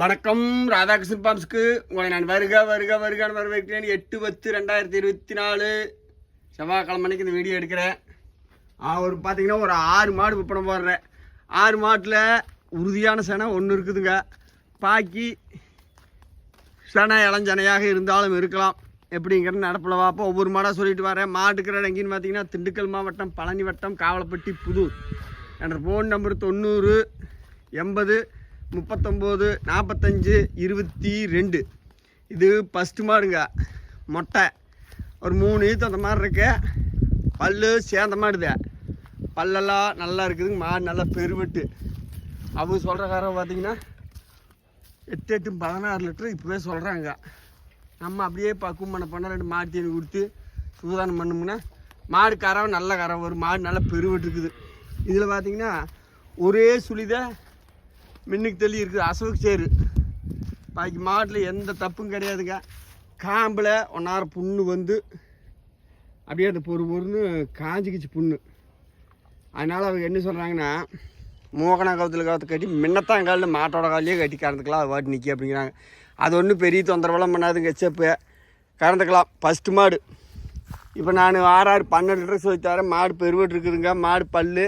வணக்கம் ராதாகிருஷ்ணன் பாம்ஸ்க்கு. உங்களை நான் வருக வருக வருகான்னு வரவேற்கிறேன். எட்டு பத்து ரெண்டாயிரத்தி இருபத்தி நாலு செவ்வாய்க்கிழமை அன்னைக்கு இந்த வீடியோ எடுக்கிறேன். ஒரு பார்த்தீங்கன்னா ஒரு ஆறு மாடு விற்பனை போடுறேன் ஆறு மாட்டில் உறுதியான செனை ஒன்று இருக்குதுங்க. பாக்கி செனை இளஞ்சனையாக இருந்தாலும் இருக்கலாம். எப்படிங்கிற நடப்பில் வாப்போம் ஒவ்வொரு மாடாக சொல்லிட்டு வரேன். மாட்டுக்கிற இடம் எங்கேன்னு பார்த்தீங்கன்னா திண்டுக்கல் மாவட்டம் பழனி வட்டம் காவலப்பட்டி புதூர். என்ற ஃபோன் நம்பர் தொண்ணூறு எண்பது முப்பத்தொம்போது நாற்பத்தஞ்சு இருபத்தி ரெண்டு. இது ஃபஸ்ட்டு மாடுங்க. மொட்டை. ஒரு மூணு ஈத்து அந்த மாதிரி இருக்கு. பல்லு சேர்ந்த மாடுது. பல்லெல்லாம் நல்லா இருக்குதுங்க. மாடு நல்லா பெருவெட்டு. அவங்க சொல்கிற காரம் பார்த்தீங்கன்னா எட்டு எட்டு பதினாறு லிட்டர் இப்போவே சொல்கிறாங்க நம்ம அப்படியே பக்குவம் பண்ண பண்ண ரெண்டு மாடு தீனி கொடுத்து சூதானம் பண்ணோம்னா மாடு கறவை நல்ல கறவை வரும். மாடு நல்லா பெருவெட்டு இருக்குது. இதில் பார்த்தீங்கன்னா ஒரே சுழிதான் மின்னுக்கு தள்ளி இருக்குது அசவுக்கு சேரு. பாக்கி மாட்டில் எந்த தப்பும் கிடையாதுங்க. காம்பில் ஒன்னார புண்ணு வந்து அப்படியே அந்த பொறு பொறுன்னு காஞ்சிக்கிச்சு புண்ணு. அதனால் அவங்க என்ன சொல்கிறாங்கன்னா மூக்கணா கவுத்தில் கவுத்து கட்டி மின்னத்தான் காலில் மாட்டோட காலையே கட்டி கறந்துக்கலாம் அது வாட்டி நிற்கி அப்படிங்கிறாங்க. அது ஒன்றும் பெரிய தொந்தரவெல்லாம் பண்ணாதுங்க செப்பு. கறந்துக்கலாம் ஃபஸ்ட்டு மாடு. இப்போ நான் ஆறு ஆறு பன்னெண்டு ட்ரெஸ் வச்சு தரேன் மாடு பெருவெட்டு இருக்குதுங்க மாடு பல்லு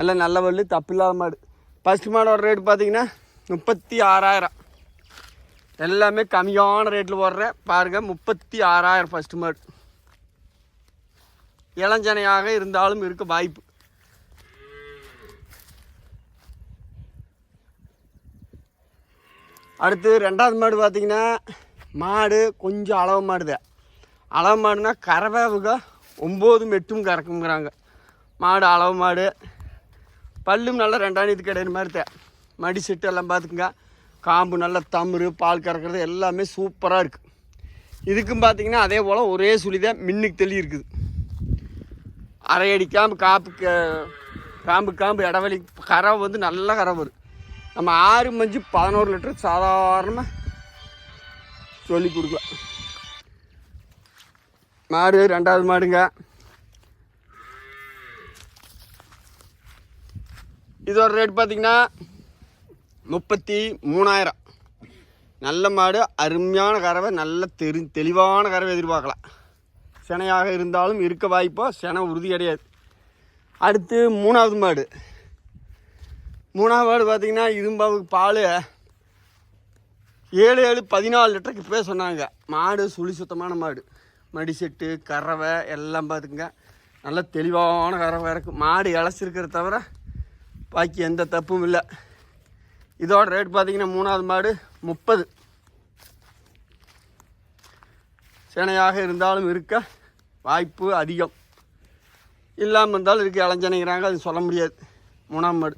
எல்லாம் நல்ல பல்லு தப்பு இல்லாத மாடு. ஃபஸ்ட் மாடோட ரேட் பார்த்தீங்கன்னா முப்பத்தி ஆறாயிரம். எல்லாமே கம்மியான ரேட்டில் போடுறேன். பாருங்கள் முப்பத்தி ஆறாயிரம் ஃபஸ்ட்டு மாடு இளஞ்சனையாக இருந்தாலும் இருக்க வாய்ப்பு. அடுத்து ரெண்டாவது மாடு பார்த்தீங்கன்னா மாடு கொஞ்சம் அளவு மாடுதான் அளவு மாடுனா கறவைவுக ஒம்போதும் மெட்டும் கறக்குங்கிறாங்க. மாடு அளவு மாடு. பல்லும் நல்லா ரெண்டாயிரத்து கிடையாது மாதிரி தான் மடி செட்டு எல்லாம் பார்த்துக்குங்க காம்பு நல்லா தமுறு பால் கறக்கிறது எல்லாமே சூப்பராக இருக்குது இதுக்கும் பார்த்தீங்கன்னா அதே போல் ஒரே சுழி தான் மின்னுக்கு தெளி இருக்குது. அரை அடி காம்பு காப்பு க- காம்பு காம்பு இடவெளி கறவை வந்து நல்ல கறவை வரும் நம்ம ஆறு மஞ்சு பதினோரு லிட்டர் சாதாரணமாக சொல்லி கொடுக்கலாம். மாடு ரெண்டாவது மாடுங்க. இதோட ரேட் பார்த்தீங்கன்னா முப்பத்தி மூணாயிரம். நல்ல மாடு அருமையான கறவை நல்ல தெரி தெளிவான கறவை எதிர்பார்க்கலாம். சினையாக இருந்தாலும் இருக்க வாய்ப்போ சினை உறுதி கிடையாது. அடுத்து மூணாவது மாடு. மூணாவது மாடு பார்த்திங்கன்னா இரும்பாவுக்கு பால். ஏழு ஏழு பதினாலு லிட்டருக்கு பேர் சொன்னாங்க. மாடு சுழி சுத்தமான மாடு. மடி செட்டு கறவை எல்லாம் பார்த்துக்குங்க நல்ல தெளிவான கறவை இருக்குது மாடு இழைச்சிருக்கிற தவிர பாக்கி எந்த தப்பும் இல்லை. இதோட ரேட் பார்த்தீங்கன்னா மூணாவது மாடு முப்பது. சேனையாக இருந்தாலும் இருக்க வாய்ப்பு அதிகம். இல்லாமல் இருந்தாலும் இருக்க இளைஞனைங்கிறாங்க அது சொல்ல முடியாது. மூணாம் மாடு.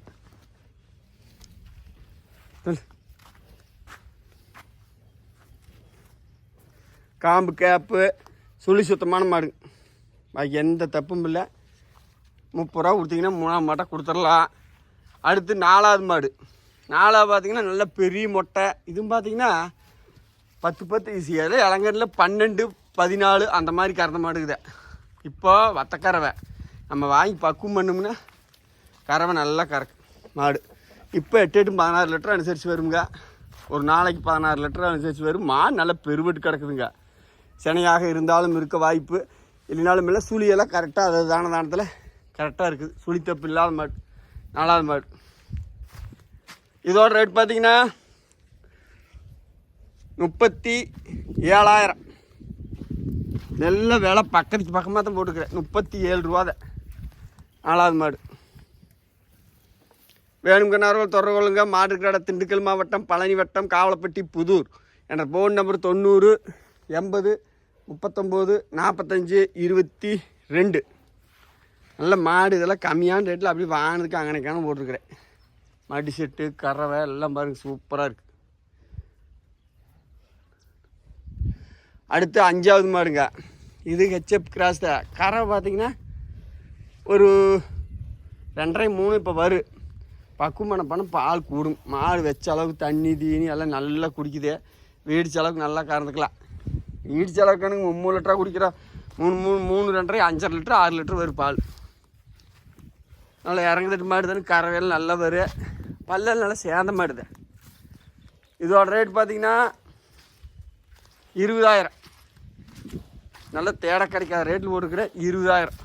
காம்பு கேப்பு சுழி சுத்தமான மாடு பாக்கி எந்த தப்பும் இல்லை. முப்பது ரூபா கொடுத்தீங்கன்னா மூணாம் மாட்டை கொடுத்துடலாம். அடுத்து நாலாவது மாடு. நாலாவது பார்த்திங்கன்னா நல்ல பெரிய மொட்டை. இதுவும் பார்த்தீங்கன்னா பத்து பத்து ஈஸியாக இளங்கரில் பன்னெண்டு பதினாலு அந்த மாதிரி கறந்த மாடுக்குது இப்போ வத்தக்கறவை. நம்ம வாங்கி பக்குவம் பண்ணோம்னா கறவை நல்லா கறக்கும் மாடு. இப்போ எட்டு எட்டு பதினாறு லிட்டர் அனுசரித்து வருங்க. ஒரு நாளைக்கு பதினாறு லிட்டர் அனுசரித்து வரும். மாடு நல்லா பெருவெட்டு கிடக்குதுங்க. சினையாக இருந்தாலும் இருக்க வாய்ப்பு. இல்லைனாலும் இல்லை சுழியெல்லாம் கரெக்டாக அது தான தானத்தில் கரெக்டாக இருக்குது. சுழி தப்பு இல்லாத மாட்டு நாலாவது மாடு. இதோட ரேட் பார்த்தீங்கன்னா முப்பத்தி ஏழாயிரம். நல்ல விலை பக்கத்துக்கு பக்கமாக தான் போட்டுக்கிறேன். முப்பத்தி ஏழு ரூபா தான் நாலாவது மாடு. வேணுங்கன்னார்கள் தொடர்பு கொள்ளுங்க. மாட்டுக்கடை திண்டுக்கல் மாவட்டம் பழனி வட்டம் காவலப்பட்டி புதூர். என்ற ஃபோன் நம்பர் தொண்ணூறு எண்பது முப்பத்தொம்போது நாற்பத்தஞ்சு இருபத்தி ரெண்டு. நல்ல மாடு இதெல்லாம் கம்மியான ரேட்டில் அப்படியே வாங்கினதுக்கு அங்கனைக்கான போட்டிருக்கிறேன். மடி செட்டு கறவை எல்லாம் பாருங்க சூப்பராக இருக்குது அடுத்து அஞ்சாவது மாடுங்க. இது ஹெச்எப் கிராஸ் தான். கறவை பார்த்தீங்கன்னா ஒரு ரெண்டரை மூணு இப்போ வரும் பக்குவமான பணம் பால் கூடும். மாடு வச்ச அளவுக்கு தண்ணி தீனி எல்லாம் நல்லா குடிக்குது. வீடிச்ச அளவுக்கு நல்லா கறந்துக்கலாம். வீடிச்ச அளவுக்கு எனக்கு மூணு லிட்டராக குடிக்கிறோம். மூணு மூணு மூணு ரெண்டரை அஞ்சரை லிட்டர் ஆறு லிட்டர் வரும் பால். நல்லா இறங்குதுட்டு மாடு தானே கறவையெல்லாம் நல்லா வரும் பல்லெல்லாம் நல்லா சேர்ந்த மாடுது இதோட ரேட் பார்த்தீங்கன்னா இருபதாயிரம். நல்ல தேட கிடைக்காத ரேட்டில் போட்டுக்கிற இருபதாயிரம்.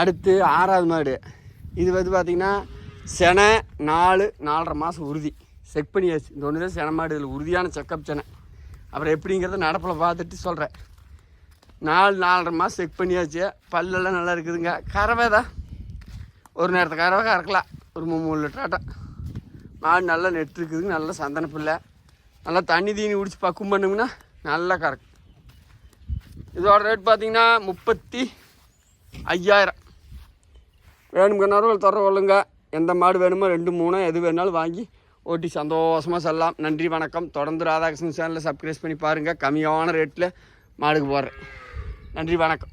அடுத்து ஆறாவது மாடு. இது வந்து பார்த்திங்கன்னா செனை நாலு நாலரை மாதம் உறுதி. செக் பண்ணியாச்சு. இந்த ஒன்று தான் செனை இதில் உறுதியான செக்கப் செனை. அப்புறம் எப்படிங்கிறத நடப்பில் பார்த்துட்டு சொல்கிறேன் நாலு நாலரை மாதம் செக் பண்ணியாச்சு. பல்லெல்லாம் நல்லா இருக்குதுங்க. கறவை தான். ஒரு நேரத்தை கறவை கறக்கலாம். ஒரு மூணு மூணு லிட்டர் ஆட்டம். மாடு நல்லா நெட்டு இருக்குதுங்க. நல்லா சந்தன பிள்ளை நல்லா தண்ணி தீனி குடிச்சு பக்குவம் பண்ணுங்கன்னா நல்லா கறக்கும். இதோட ரேட் பார்த்தீங்கன்னா முப்பத்தி ஐயாயிரம். வேணுங்கிறனாலும் தொடர கொள்ளுங்க. எந்த மாடு வேணுமோ ரெண்டு மூணு எது வேணாலும் வாங்கி ஓட்டி சந்தோஷமாக செல்லலாம். நன்றி வணக்கம். தொடர்ந்து ராதாகிருஷ்ணன் சேனலில் சப்ஸ்கிரைப் பண்ணி பாருங்கள் கம்மியான ரேட்டில் மாடுக்கு போடுறேன் நன்றி வணக்கம்.